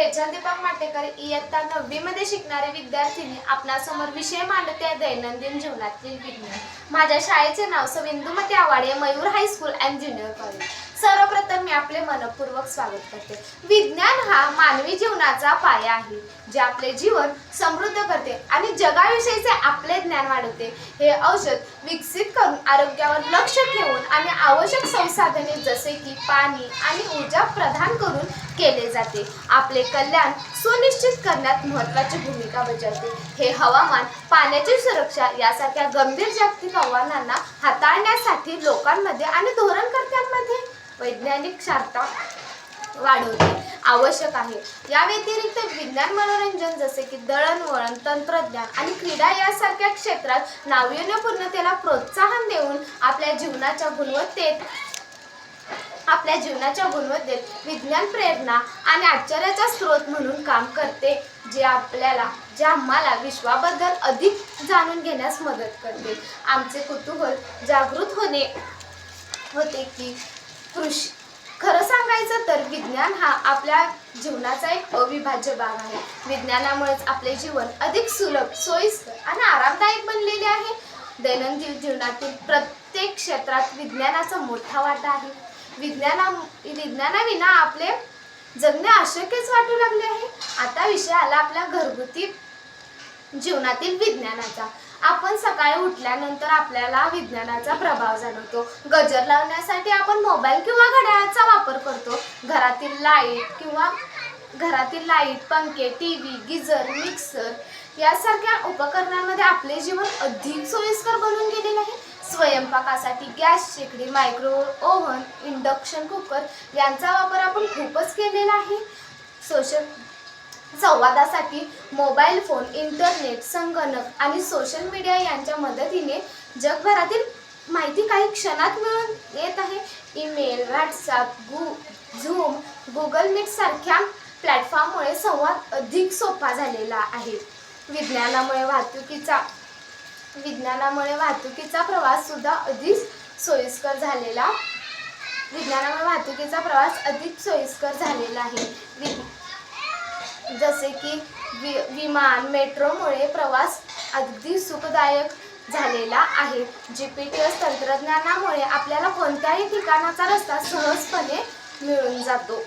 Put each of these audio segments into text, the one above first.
सेजल दीपक माटेकर इयत्ता नववी मध्ये शिकणारे विद्यार्थीने आपणासमोर विषय मांडते दैनंदिन जीवनातील विज्ञान. माझ्या शाळेचे नाव Savindumati Awade Mayur high school and junior college सर्वप्रथम मी आपले मनपूर्वक स्वागत करते. विज्ञान हा मानवी जीवनाचा पाया आहे जे आपले जीवन समृद्ध करते आणि जगाविषयीचे आपले ज्ञान वाढवते. हे औषध विकसित करून आरोग्यावर लक्ष ठेवून आणि आवश्यक संसाधने जसे की पाणी आणि ऊर्जा प्रदान करून केले जाते. आपले कल्याण सुनिश्चित करण्यात महत्त्वाची भूमिका बजावते. हे हवामान पाण्याची सुरक्षा यासारख्या गंभीर जागतिक आव्हानांना हाताळण्यासाठी लोकांमध्ये आणि धोरणकर्त्यांमध्ये वैज्ञानिक क्षारता वाढवणे आवश्यक आहे. या व्यतिरिक्त विज्ञान मनोरंजन जसे की दळणवळण तंत्रज्ञान आणि क्रीडा यासारख्या क्षेत्रात नाविन्यपूर्णतेला प्रोत्साहन देऊन आपल्या जीवनाच्या गुणवत्तेत आपल्या जीवनाच्या गुणवत्तेत विज्ञान प्रेरणा आणि आश्चर्याचा स्रोत म्हणून काम करते जे आपल्याला जे आम्हाला विश्वाबद्दल अधिक जाणून घेण्यास मदत करते. आमचे कुतूहल जागृत होणे होते की कृषी. खरं सांगायचं तर विज्ञान हा आपल्या जीवनाचा एक अविभाज्य भाग आहे. विज्ञानामुळेच आपले जीवन अधिक सुलभ सोयीस्कर आणि आरामदायक बनलेले आहे. दैनंदिन जीवनातील प्रत्येक क्षेत्रात विज्ञानाचा मोठा वाटा आहे. विज्ञाना विज्ञानाविना आपले जगणे अशक्यच वाटू लागले आहे. आता विषय आला आपल्या घरगुती जीवनातील विज्ञानाचा. आपण सकाळी उठल्यानंतर आपल्याला विज्ञानाचा प्रभाव जाणवतो. गजर लावण्यासाठी आपण मोबाईल किंवा घड्याळाचा वापर करतो. घरातील लाइट किंवा घरातील लाइट पंखे टी व्ही गिजर मिक्सर यासारख्या उपकरणांमध्ये आपले जीवन अधिक सोयीस्कर बनून गेले नाही. स्वयंपाकासाठी गॅस शेगडी मायक्रोवेव्ह ओव्हन इंडक्शन कुकर यांचा वापर आपण खूपच केलेला आहे. सोशल संवादासाठी मोबाईल फोन इंटरनेट संगणक आणि सोशल मीडिया यांच्या मदतीने जगभरातील माहिती काही क्षणात मिळून येत आहे. ईमेल व्हॉट्सअप गु झूम गुगल मीट सारख्या प्लॅटफॉर्ममुळे संवाद अधिक सोपा झालेला आहे. विज्ञानामुळे वाहतुकीचा विज्ञानामुळे वाहतुकीचा प्रवास सुद्धा अधिक सोयीस्कर झालेला विज्ञानामुळे वाहतुकीचा प्रवास अधिक सोयीस्कर झालेला आहे. वि जसे की वि विमान मेट्रोमुळे प्रवास अगदी सुखदायक झालेला आहे. जी पी टी एस तंत्रज्ञानामुळे आपल्याला कोणत्याही ठिकाणाचा रस्ता सहजपणे मिळून जातो.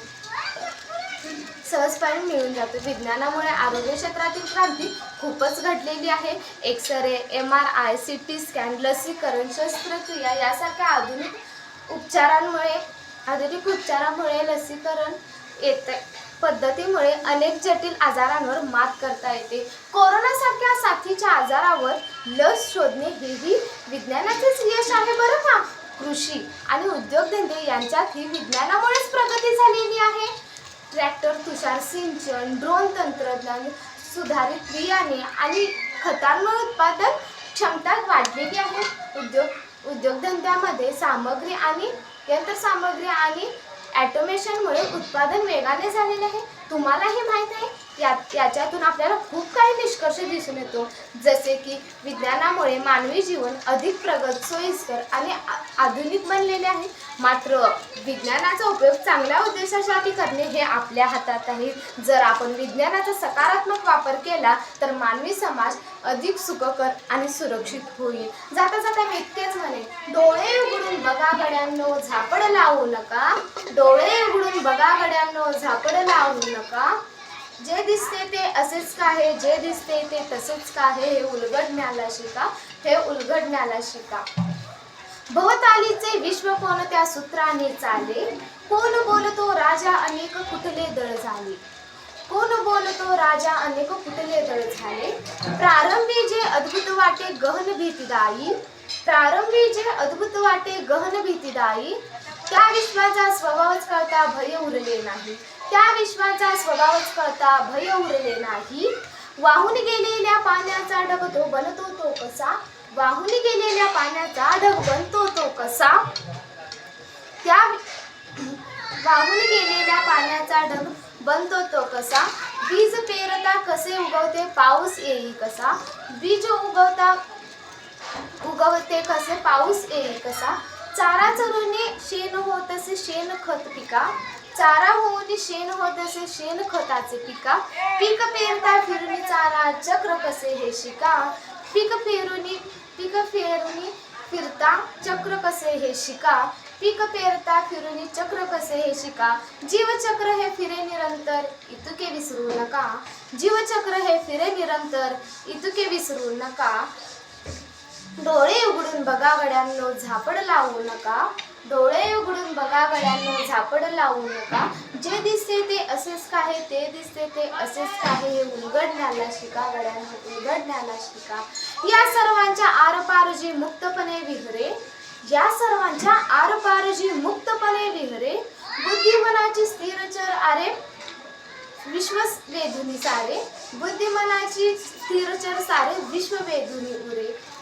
सहजपणे मिळून जातो. विज्ञानामुळे आरोग्य क्षेत्रातील क्रांती खूपच घडलेली आहे. X ray M R I C T scan लसीकरण शस्त्रक्रिया यासारख्या आधुनिक उपचारांमुळे आधुनिक उपचारामुळे लसीकरण येतं पद्धतीमुळे अनेक जटिल आजारांवर मात करता येते. कोरोनासारख्या साथीच्या आजारावर लस शोधणे हेही विज्ञानाचेच यश आहे बरं का? कृषी आणि उद्योगधंदे यांच्यातही विज्ञानामुळेच प्रगती झालेली आहे. ट्रॅक्टर तुषार सिंचन ड्रोन तंत्रज्ञान सुधारित बियाणे आणि खतांमुळे उत्पादन क्षमता वाढलेली आहे. उद्योग उद्योगधंद्यामध्ये सामग्री आणि यंत्रसामग्री आणि ॲटोमेशनमुळे उत्पादन वेगाने झालेले आहे. तुम्हाला हे माहीत आहे. या याच्यातून आपल्याला खूप काही निष्कर्ष दिसून येतो. जसे की विज्ञानामुळे मानवी जीवन अधिक प्रगत सोयीस्कर आणि आ- आधुनिक बनलेले आहे. मात्र विज्ञानाचा उपयोग चांगल्या उद्देशासाठी करणे हे आपल्या हातात आहे. जर आपण विज्ञानाचा सकारात्मक वापर केला तर मानवी समाज अधिक सुखकर आणि सुरक्षित होईल. जाता जाता मी इतकेच म्हणे डोळे उघडून बघा गड्यांनो झापड लावू नका. डोळे उघडून बघा गड्यांनो झापड लावू नका. जे दिसते ते असेच का आहे? जे दिसते ते तसेच का आहे? हे उलगडण्याला शिका. हे उलगडण्याला शिका. भवतालीचे विश्व कोणत्या सूत्राने चाले? कोण बोलतो राजा अनेक कुठले दळ झाले? कोण बोलतो राजा अनेक कुठले दळ झाले? प्रारंभी जे अद्भुत वाटे गहन भीतीदायी प्रारंभी जे अद्भुत वाटे गहन भीतीदायी त्या विश्वाचा स्वभावच कळता भय उरले नाही. त्या विश्वाचा स्वभावच कळता भय उरले नाही. वाहून गेलेल्या पाण्याचा ढग तो बनतो तो कसा? वाहून गेलेल्या पाण्याचा ढग बनतो तो कसा? त्या वाहून गेलेल्या पाण्याचा ढग बनतो तो कसा? बीज पेरता कसे उगवते? पाऊस येई कसा? बीज उगवता उगवते कसे? पाऊस येई कसा? चारा चरुने शेण होत असे शेण खत पिका? चारा होऊन शेण होत असे शेण खताचे पिका. पीक पेरता फिरून चारा चक्र कसे हे शिका. पीक पेरुनी पीक पेरुनी फिरता चक्र कसे हे शिका. पीक पेरता फिरुनी चक्र कसे हे शिका. जीवचक्र हे फिरे निरंतर इतुके विसरू नका. जीवचक्र हे फिरे निरंतर इतुके विसरू नका. डोळे उघडून बघा गड्यांनो झापड लावू नका. डोळे उघडून बघा गड्यांनो झापड लावू नका. जे दिसते ते असेच काय ते दिसते ते असेच काय हे उलगडण्याला शिका गड्यांनो उलगडण्याला शिका. या सर्वांच्या आरपार जी मुक्तपणे विहरे. या सर्वांच्या आरपार जी मुक्तपणे विहरे. बुद्धिमनाची स्थिरचर आरे. विश्व वेधुनी सारे. बुद्धिमनाची स्थिरचर सारे विश्व वेधुनी उरे.